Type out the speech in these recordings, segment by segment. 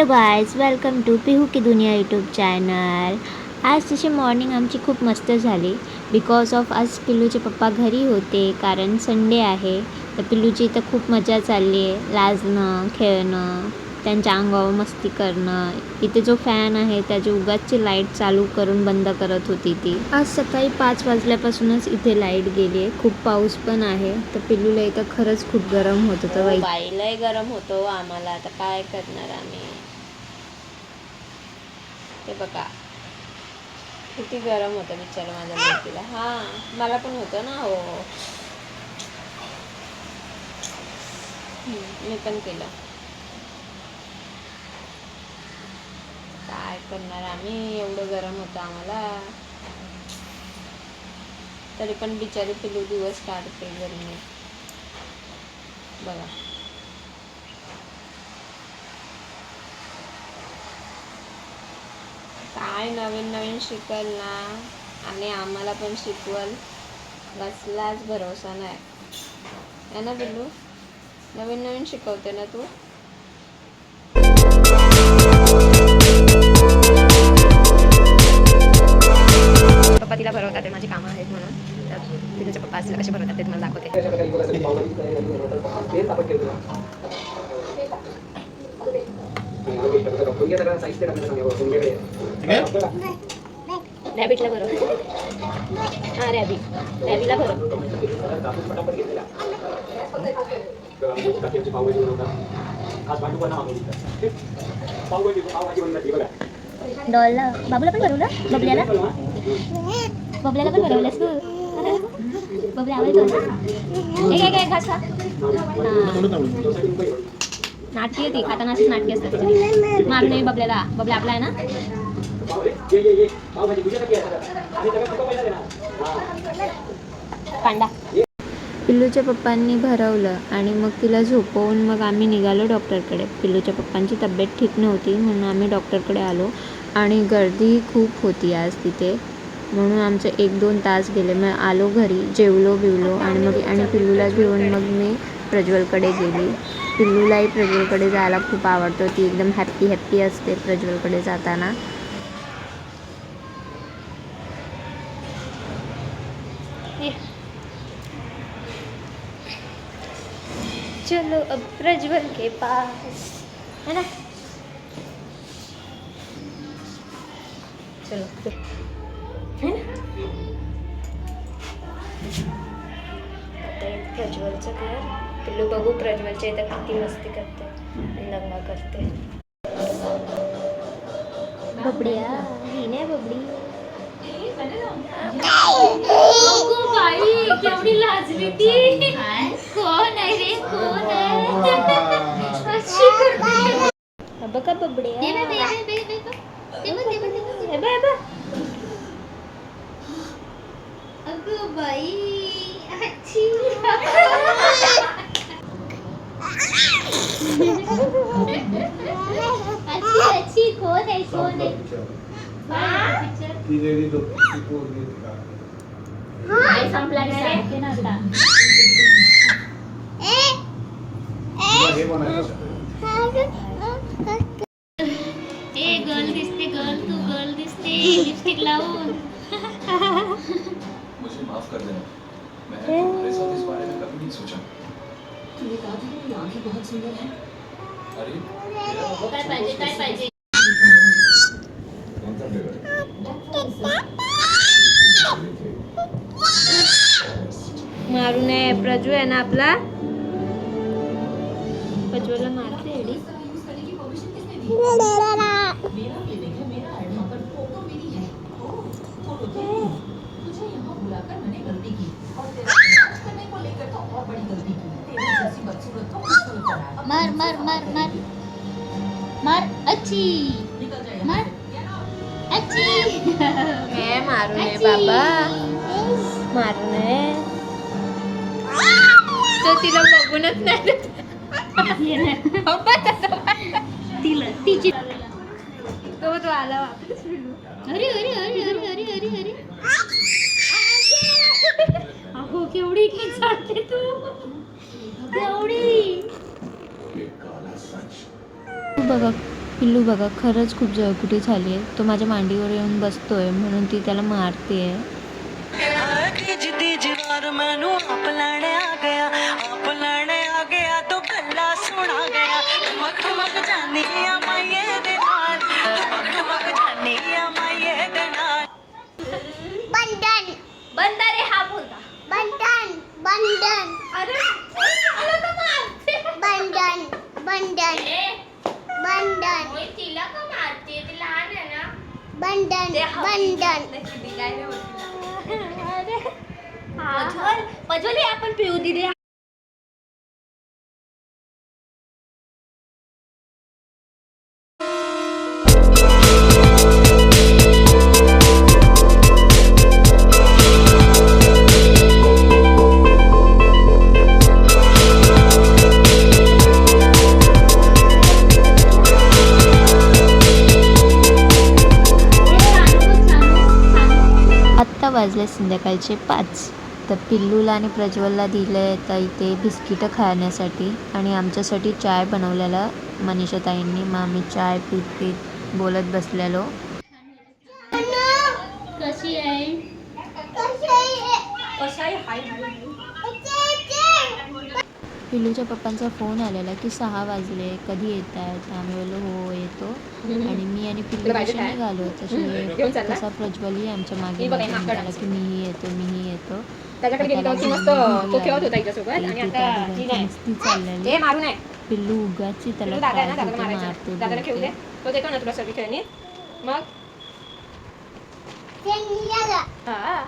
Hello guys welcome to Pihu की दुनिया YouTube channel आज तशी मॉर्निंग आमची खूप मस्त झाली. बिकॉज ऑफ आज पिल्लूचे पप्पा घरी होते कारण संडे आहे. तर पिल्लूची इथं खूप मजा चालली आहे. लाजणं खेळणं त्यांच्या अंगावर मस्ती करणं. इथे जो फॅन आहे त्याची उगाचची लाइट चालू करून बंद करत होती ती. आज सकाळी पाच वाजल्यापासूनच इथे लाइट गेली आहे. खूप पाऊस पण आहे. तर पिल्लूला इथं खरंच खूप गरम होत होतं. बाई. बाईलाही गरम होतो आम्हाला. आता काय करणार आम्ही? ते बघा. किती गरम होतं बिचारा माझ्या मूर्तीला हा मला पण होतं ना हो. मी पण केलं. काय करणार आम्ही? एवढं गरम होतं आम्हाला. तरी पण बिचारी पिलू दिवस काढते गरमी बघा. काय नवीन नवीन शिकल ना? आणि आम्हाला पण शिकवल. कसलाच भरोसा नाही. है ना बिल्लू? नवीन नवीन शिकवते ना तू? पप्पा तिला भरवतात ते माझी कामं आहेत म्हणून. तर तिचे पप्पा तिला कसे भरवतात ते तुम्हाला दाखवते. रॅबिटला भरव हां रॅबिट रॅबिटला भरव डॉलला. बाबूला पण भरवलं बबल्याला? बबल्याला पण भरवलंस तू? बबल्या आवडतो एक एक एक घास खा. नाटकी ती खाताना असं नाटकी असतात मार नाही बबल्याला. बबल्या आपला आहे ना? कांदा. पिल्लूच्या पप्पांनी भरवलं आणि मग तिला झोपवून मग आम्ही निघालो डॉक्टरकडे. पिल्लूच्या पप्पांची तब्येत ठीक नव्हती म्हणून आम्ही डॉक्टरकडे आलो आणि गर्दी खूप होती आज तिथे. म्हणून आमचे एक दोन तास गेले. मग आलो घरी जेवलो बिवलो आणि मग आणि पिल्लूला घेऊन मग मी प्रज्वलकडे गेली. पिल्लूलाही प्रज्वलकडे जायला खूप आवडतो. ती एकदम हॅप्पी हॅप्पी असते प्रज्वलकडे जाताना. चलो अब प्रज्वल के पास. है ना? चलो है ना? प्रज्वलचं घर. पिल्लू बघू प्रज्वलच्या इथं किती मस्ती करते आणि दंगा करते. बबड्या ही नाही बबडी बाई केवढी लाजली ती. कोण आहे रे कोण आहे? अशी करते. बघा. अगं बाई अच्छी कोण आहे कोण आहे आई संपला का रे? सांगते ना आता. ए गर्ल दिसते गर्ल तू गर्ल दिसते लिपस्टिक लावून मुझे माफ कर देना। मैंने तुम्हारे साथ इस बारे में कभी नहीं सोचा। अरे मेरा मतलब काय पाहिजे काय पाहिजे कौन सा फ्लेवर मारू नये प्रजू आहे ना आपला. प्रज्वलला मारते एडी मर मर मर मर. मार अच्छी. बाबा. मारू नये तो तिला बघूनच नाही तिला तिची. तो तो आला वापस. अरे अरे अरे अरे अरे अरे अरे. अहो केवढी चालते तू. केवढी. बघा. पिल्लू बघा खरंच खूप जळकुटी झाली आहे. तो माझ्या मांडीवर येऊन बसतोय म्हणून ती त्याला मारते आहे बंधारे हा बोलता बंधन होय, तिला का मारते. ती लहान आहे ना. बंधन ते हवेत बंधन घातलं की दिलाय रे वरतीला. अरे प्रज्वल प्रज्वल हे आपण पिऊ दिले वाजले संध्याकाळचे पाच. तर पिल्लूला आणि प्रज्वलला दिलं आहे तर इथे बिस्किटं खाण्यासाठी आणि आमच्यासाठी चाय बनवलेला मनीषाताईंनी. मग आम्ही चाय पीत पीत बोलत बसलेलो. कशी आहे? कसे कशी पिल्लूच्या पप्पांचा फोन आलेला की सहा वाजले कधी येत आहेत आम्ही बोललो हो येतो. आणि मी आणि पिल्लू कसे काय? निघालो तसे? तसा प्रज्वलही आमच्या मागे ही मागे ही माकड की मीही येतो मीही येतो. त्याच्याकडे गेली त्याला तो ती आता त्या ही दोघांची नाही मस्ती चाललेली हे मारू नये पिल्लू उगाची त्याला पिल्लू दादा आहे ना त्रास दादाला देतो, मारायचं मारतो, दादाला खेळू दे बोलतो. तो देतो ना तुला सगळी खेळणी मग हा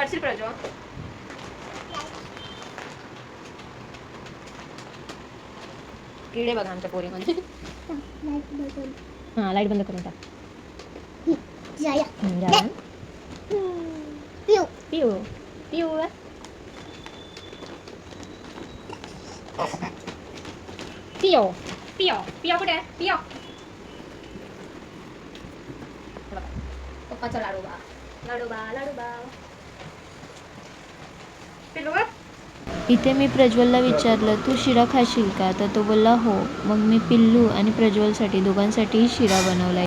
पडशील प्रजो किडे बघा आमच्या पोरीमध्ये. हा लाइट बंद करून टाक. पिऊ. पिऊ पिऊ. पिओ पिओ पिओ कुठे? पिओ पप्पाचा लाडूबा लाडूबा लाडूबा पिल्लू बघ. इथे मी प्रज्वलला विचारलं तू शिरा खाशील का? तर तो बोलला हो. मग मी पिल्लू आणि प्रज्वलसाठी दोघांसाठीही शिरा बनवलाय.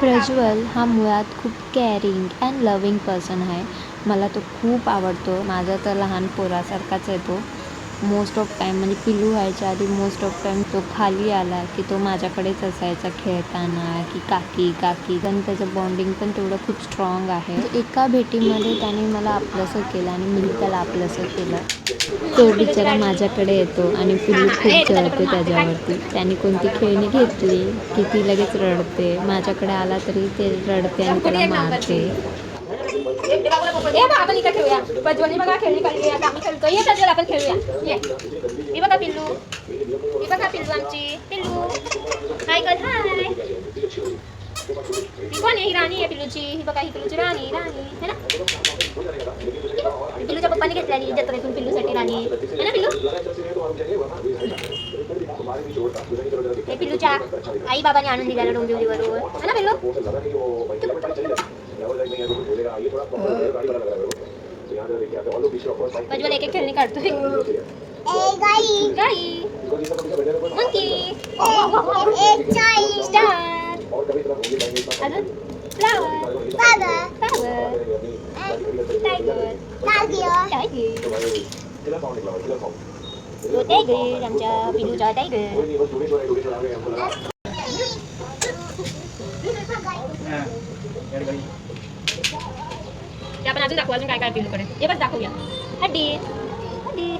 प्रज्वल हा मुळात खूप केअरिंग अँड लविंग पर्सन आहे. मला तो खूप आवडतो. माझा तर लहान पोरासारखाच आहे तो. मोस्ट ऑफ टाईम म्हणजे पिल्लू व्हायच्या आधी मोस्ट ऑफ टाईम तो खाली आला की तो माझ्याकडेच असायचा खेळताना की काकी काकी पण त्याचं बॉन्डिंग पण तेवढं खूप स्ट्रॉंग आहे. एका भेटीमध्ये त्याने मला आपलंसं केलं आणि मी त्याला आपलंसं केलं. तो बिचारा माझ्याकडे येतो आणि पिल्लू खूप जळते त्याच्यावरती. त्याने कोणती खेळणी घेतली की ती लगेच रडते. माझ्याकडे आला तरी ते रडते आणि त्याला मारते. ए बाबूला पप्पा- ए बा, आपण इथे खेळूया प्रज्वलने बघा खेळणी काढली आता आम्ही खेळतो ये प्रज्वल आपण खेळूया ये ही बघा पिल्लू ही बघा पिल्लू आमची पिल्लू हाय कर हाय ही कोण आहे ही राणी आहे पिल्लूची ही बघा ही पिल्लूची राणी राणी है ना ही पिल्लूच्या पप्पाने घेतलेली जत्रेतून पिल्लूसाठी राणी है ना पिल्लू हे पिल्लूच्या आई बाबाने आणून दिलेलं डोंबिवलीवरून है ना पिल्लू प्रज्वल एक एक खेळणी काढतोय ए गाई गाई मंकी ए चाई स्टार अजून फ्लावर बाबा फ्लावर टायगर टागियो टायगर तो टायगर आमच्या पिलूचा टायगर ते आपण अजून दाखवू अजून काय काय पिलूकडे हे बस दाखवूया. हड्डी. हड्डी.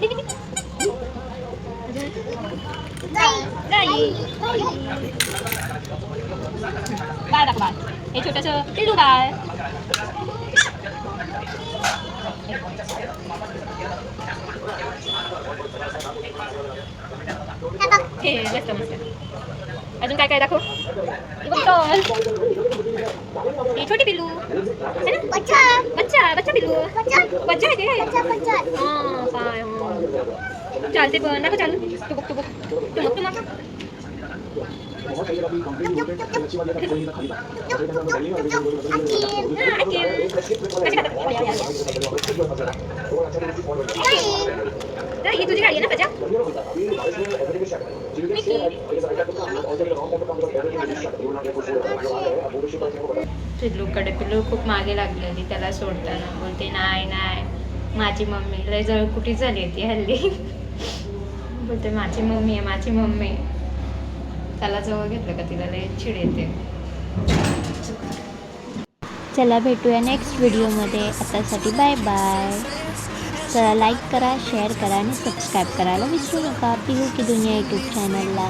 अजून बाळ हे छोटंसं पिल्लू बाळ. हे मस्त मस्त. अजून काय काय दाखव हे बघ डॉल हे छोटी पिल्लू है ना बच्चा बच्चा बच्चा पिल्लू बच्चा बच्चा आहे ते बच्चा बच्चा हां पाय हां चालते पण दाखव चालू टुबुक टुबुक टुमक टुमक हा, अखिल. कशी खातात? या, या, या. तर ही तुझी गाडी आहे ना प्रजा. पिल्लूकडे पिल्लू खूप मागे लागलेली त्याला सोडताना बोलते नाही नाही माझी मम्मी लय जवळ कुठे झाली ती हल्ली? बोलते माझी मम्मी आहे माझी मम्मी. आहे. त्याला जवळ घेतलं का? तिला लय चिड येते. चला भेटूया नेक्स्ट व्हिडिओमध्ये आतासाठी बाय बाय चला लाईक करा शेअर करा आणि सबस्क्राईब करायला विसरू नका पिहू की दुनिया यूट्यूब चॅनलला